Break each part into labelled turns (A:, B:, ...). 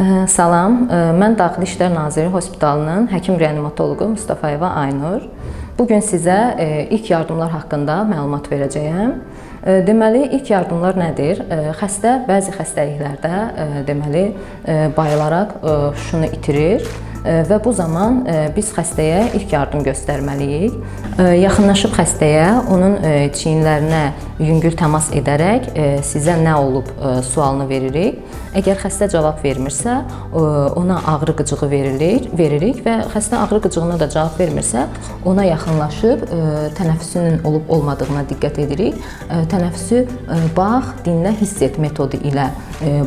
A: Ə, Salam, ə, mən Daxili İşlər Naziri Hospitalının həkim reanimatoloqu Mustafayeva Aynur. Bu gün sizə ə, ilk yardımlar haqqında məlumat verəcəyəm. Ə, Deməli, ilk yardımlar nədir? Ə, Xəstə bəzi xəstəliklərdə deməli bayılaraq ə, şunu itirir və bu zaman ə, biz xəstəyə ilk yardım göstərməliyik. Ə, Yaxınlaşıb xəstəyə onun ə, çiyinlərinə yüngül təmas edərək sizə nə olub sualını veririk. Əgər xəstə cavab vermirsə, ona ağrı qıcığı verilir, veririk və xəstə ağrı qıcığına da cavab vermirsə, ona yaxınlaşıb tənəffüsünün olub olmadığına diqqət edirik. Tənəffüsü bax, dinlə, hiss et metodu ilə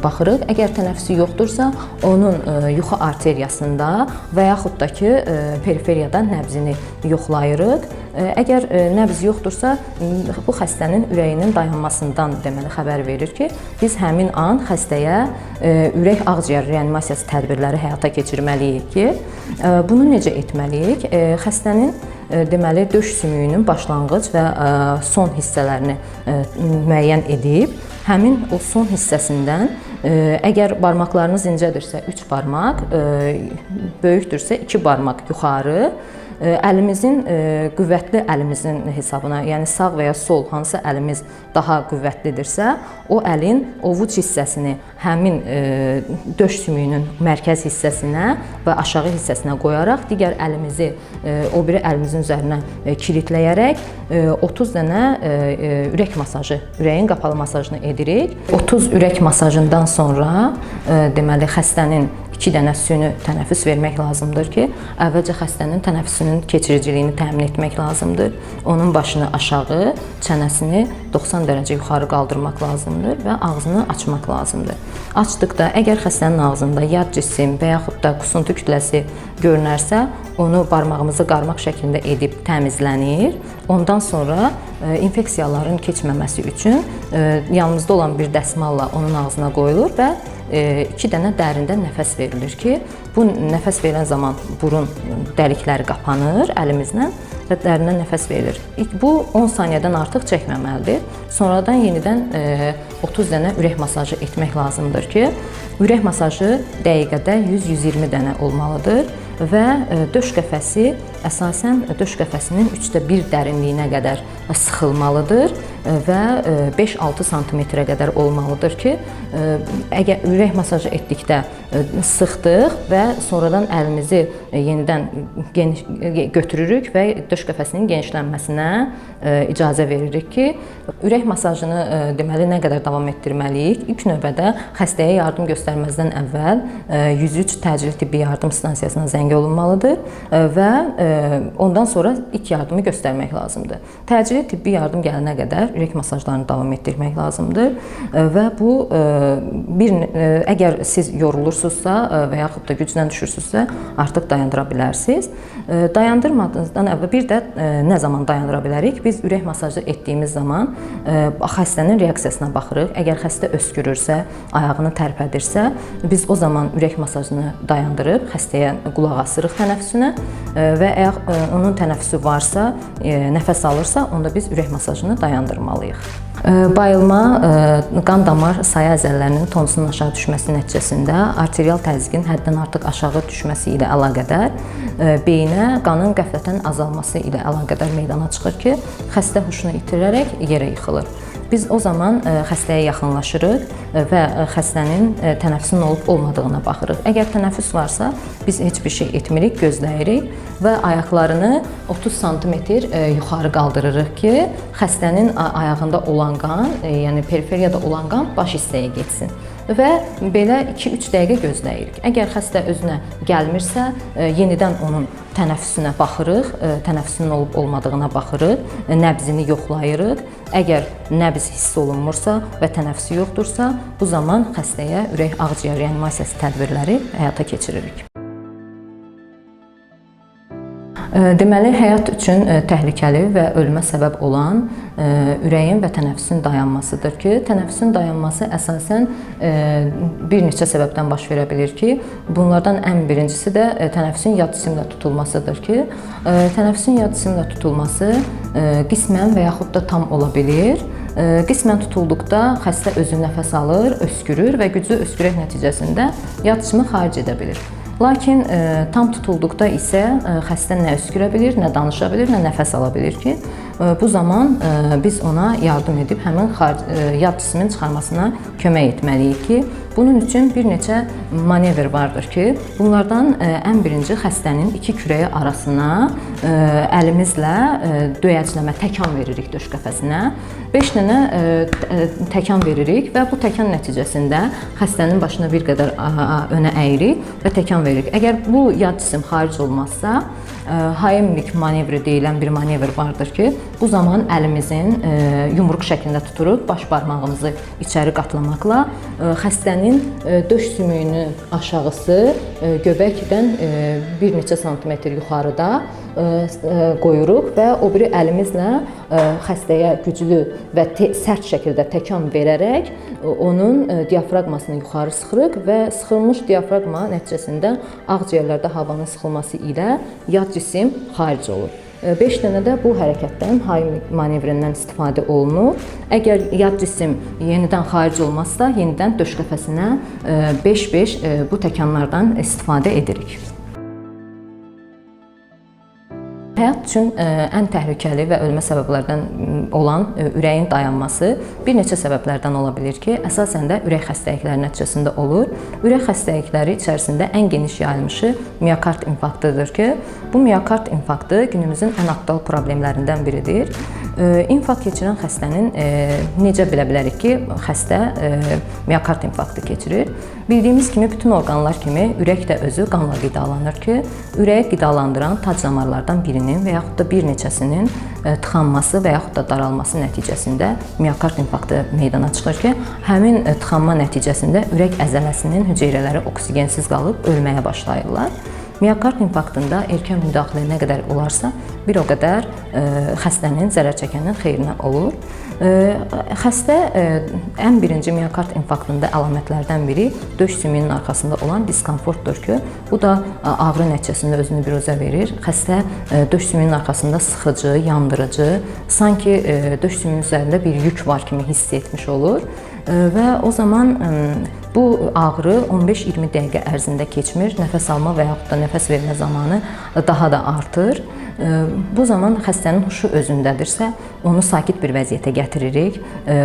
A: baxırıq. Əgər tənəffüsü yoxdursa, onun yuxu arteriyasında və yaxud da ki, ə, periferiyada nəbzini yoxlayırıq. Ə, Əgər ə, nəbz yoxdursa, bu xəstənin ürəyinin dayanmasından deməli xəbər verir ki, biz həmin an xəstəyə ürək ağciyər reanimasiyası tədbirləri həyata keçirməliyik ki, bunu necə etməliyik? Xəstənin deməli döş sümüyünün başlanğıc və son hissələrini müəyyən edib, həmin o son hissəsindən əgər barmaqlarınız incədirsə 3 barmaq, ə, böyükdürsə 2 barmaq yuxarı əlimizin ə, qüvvətli əlimizin hesabına, yəni sağ və ya sol hansı əlimiz daha qüvvətlidirsə, o əlin ovuc hissəsini həmin ə, döş sümüyünün mərkəz hissəsinə və aşağı hissəsinə qoyaraq digər əlimizi ə, o biri əlimizin üzərinə kilitləyərək ə, 30 dənə ürək masajı, ürəyin qapalı masajını edirik. 30 ürək masajından sonra deməli xəstənin 2 dənə süni tənəffüs vermək lazımdır ki, əvvəlcə xəstənin tənəffüsünün keçiriciliyini təmin etmək lazımdır. Onun başını aşağı, çənəsini 90 dərəcə yuxarı qaldırmaq lazımdır və ağzını açmaq lazımdır. Açdıqda əgər xəstənin ağzında yad cisim və yaxud da qusuntu kütləsi görünərsə, onu barmağımızı qarmaq şəklində edib təmizlənir. Ondan sonra e, infeksiyaların keçməməsi üçün e, yanımızda olan bir dəsmalla onun ağzına qoyulur və 2 dənə dərindən nəfəs verilir ki, bu nəfəs verən zaman burun dəlikləri qapanır əlimizlə və dərindən nəfəs verilir. Bu 10 saniyədən artıq çəkməməlidir. Sonradan yenidən e, 30 dənə ürək masajı etmək lazımdır ki, ürək masajı dəqiqədə 100-120 dənə olmalıdır və e, döş qəfəsi əsasən döş qəfəsinin 3də 1 dərinliyinə qədər sıxılmalıdır e, və 5-6 sm-ə qədər olmalıdır ki, e, əgər ürək masajı etdikdə sıxdıq və sonradan əlimizi yenidən geniş götürürük və döş qəfəsinin genişlənməsinə icazə veririk ki, ürək masajını deməli nə qədər davam etdirməliyik? İlk növbədə xəstəyə yardım göstərməzdən əvvəl 103 təcili tibbi yardım stansiyasına zəng olunmalıdır və ondan sonra ilk yardımı göstərmək lazımdır. Təcili tibbi yardım gələnə qədər ürək masajlarını davam etdirmək lazımdır və bu bir əgər siz yorulursunuzsa və yaxud da gücdən düşürsünüzsə, artıq dayandıra bilərsiniz. Dayandırmadığınızdan əvvəl bir də nə zaman dayandıra bilərik? Biz ürək masajı etdiyimiz zaman xəstənin reaksiyasına baxırıq. Əgər xəstə öskürürsə, ayağını tərpədirsə, biz o zaman ürək masajını dayandırıb xəstəyə qulaq asırıq tənəffüsünə və əgər onun tənəffüsü varsa, nəfəs alırsa, onda biz ürək masajını dayandırmalıyıq. Bayılma, qan damar sayı əzələlərinin tonusunun aşağı düşməsi nəticəsində arterial təzyiqin həddən artıq aşağı düşməsi ilə əlaqədar beyinə qanın qəflətən azalması ilə əlaqədar meydana çıxır ki, xəstə huşunu itirərək yerə yıxılır. Biz o zaman xəstəyə yaxınlaşırıq və xəstənin tənəffüsünün olub-olmadığına baxırıq. Əgər tənəffüs varsa, biz heç bir şey etmirik, gözləyirik və ayaqlarını 30 sm yuxarı qaldırırıq ki, xəstənin ayağında olan qan, yəni periferiyada olan qan baş hissəyə getsin və belə 2-3 dəqiqə gözləyirik. Əgər xəstə özünə gəlmirsə, yenidən onun tənəffüsünə baxırıq, tənəffüsünün olub-olmadığına baxırıq, nəbzini yoxlayırıq. Əgər nəbz hiss olunmursa və tənəffüsü yoxdursa, bu zaman xəstəyə ürək ağciyər reanimasiyası tədbirləri həyata keçiririk. Deməli, həyat üçün təhlükəli və ölümə səbəb olan ürəyin və tənəffüsün dayanmasıdır ki, tənəffüsün dayanması əsasən bir neçə səbəbdən baş verə bilər ki, bunlardan ən birincisi də tənəffüsün yad cisimlə tutulmasıdır ki, tənəffüsün yad cisimlə tutulması qismən və yaxud da tam ola bilər E, Qismən tutulduqda xəstə özü nəfəs alır, öskürür və güclü öskürək nəticəsində cismi xaric edə bilir. Lakin e, tam tutulduqda isə e, xəstə nə öskürə bilir, nə danışa bilir, nə nəfəs ala bilir ki, e, bu zaman e, biz ona yardım edib həmin e, yad cismin çıxarmasına kömək etməliyik ki, bunun üçün bir neçə manevr vardır ki, bunlardan e, ən birinci xəstənin iki kürəyi arasına əlimizlə döyəcləmə, təkan veririk döş qəfəsinə. 5 dənə təkan veririk və bu təkan nəticəsində xəstənin başını bir qədər önə əyirik və təkan veririk. Əgər bu yad cisim xaric olmazsa, Heimlich manevri deyilən bir manevr vardır ki, bu zaman əlimizin e, yumruq şəklində tuturuq, baş barmağımızı içəri qatlamaqla e, xəstənin e, döş sümüyünün aşağısı göbəkdən bir neçə santimetr yuxarıda qoyuruq və o biri əlimizlə xəstəyə güclü və sərt şəkildə təkan verərək onun diafraqmasını yuxarı sıxırıq və sıxılmış diafraqma nəticəsində ağciyərlərdə havanın sıxılması ilə yad cisim xaric olur. 5 dənə də bu hərəkətdən Heimlich manevrindən istifadə olunur. Əgər yad cisim yenidən xaric olmazsa, yenidən döş qəfəsinə 5-5 bu təkanlardan istifadə edirik. Həyat üçün ə, ən təhlükəli və ölmə səbəblərdən olan ə, ürəyin dayanması bir neçə səbəblərdən ola bilər ki, əsasən də ürək xəstəlikləri nəticəsində olur. Ürək xəstəlikləri içərisində ən geniş yayılmışı miokard infarktıdır ki, bu miokard infarktı günümüzün ən aktual problemlərindən biridir. Ə, İnfarkt keçirən xəstənin necə bilə bilərik ki, xəstə miokard infarktı keçirir? Bildiyimiz kimi bütün orqanlar kimi ürək də özü qanla qidalanır ki, ürəyi qidalandıran tac damarlardan birinin və yaxud da bir neçəsinin ə, tıxanması və yaxud da daralması nəticəsində miokard infarktı meydana çıxır ki, həmin ə, tıxanma nəticəsində ürək əzələsinin hüceyrələri oksigensiz qalıb ölməyə başlayırlar. Miokard infarktında erkən müdaxilə nə qədər olarsa, bir o qədər ə, xəstənin zərər çəkənin xeyrinə olur. Ə, Xəstə ə, ən birinci miokard infarktında əlamətlərdən biri döş sümüyünün arxasında olan diskomfortdur ki, bu da ağrı nəticəsində özünü biruzə verir. Xəstə döş sümüyünün arxasında sıxıcı, yandırıcı, sanki döş sümüyünün üzərində bir yük var kimi hiss etmiş olur və o zaman bu ağrı 15-20 dəqiqə ərzində keçmir. Nəfəs alma və yaxud da nəfəs vermə zamanı daha da artır. Bu zaman xəstənin huşu özündədirsə, onu sakit bir vəziyyətə gətiririk,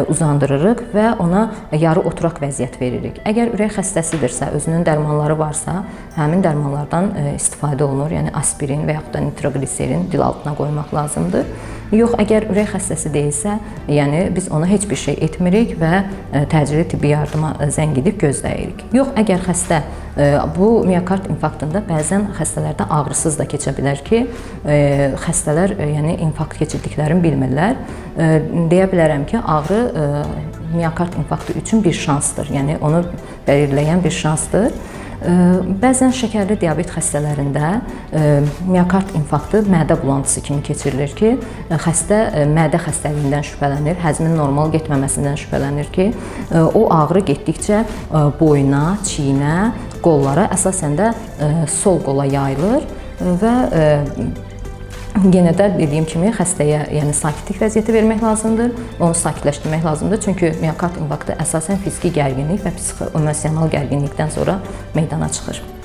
A: uzandırırıq və ona yarı oturaq vəziyyət veririk. Əgər ürək xəstəsidirsə, özünün dərmanları varsa, həmin dərmanlardan istifadə olunur. Yəni aspirin və yaxud da nitrogliserin dil altına qoymaq lazımdır. Yox, əgər ürək xəstəsi deyilsə, yəni biz ona heç bir şey etmirik və təcili tibbi yardıma zəng edib gözləyirik. Yox, əgər xəstə ə, bu miokard infarktında bəzən xəstələrdə ağrısız da keçə bilər ki, ə, xəstələr ə, yəni infarkt keçirdiklərini bilmirlər. Deyə bilərəm ki, ağrı miokard infarktı üçün bir şansdır. Yəni onu belirləyən bir şansdır. Bəzən şəkərli diabet xəstələrində ə, miokard infarktı mədə bulantısı kimi keçirilir ki, ə, xəstə ə, mədə xəstəliyindən şübhələnir, həzmin normal getməməsindən şübhələnir ki, o ağrı getdikcə boyuna, çiyinə, qollara, əsasən də sol qola yayılır və Yenə də dediyim kimi xəstəyə yəni sakitlik vəziyyəti vermək lazımdır, onu sakitləşdirmək lazımdır. Çünki miokard infarktı əsasən fiziki gərginlik və psixoemosional gərginlikdən sonra meydana çıxır.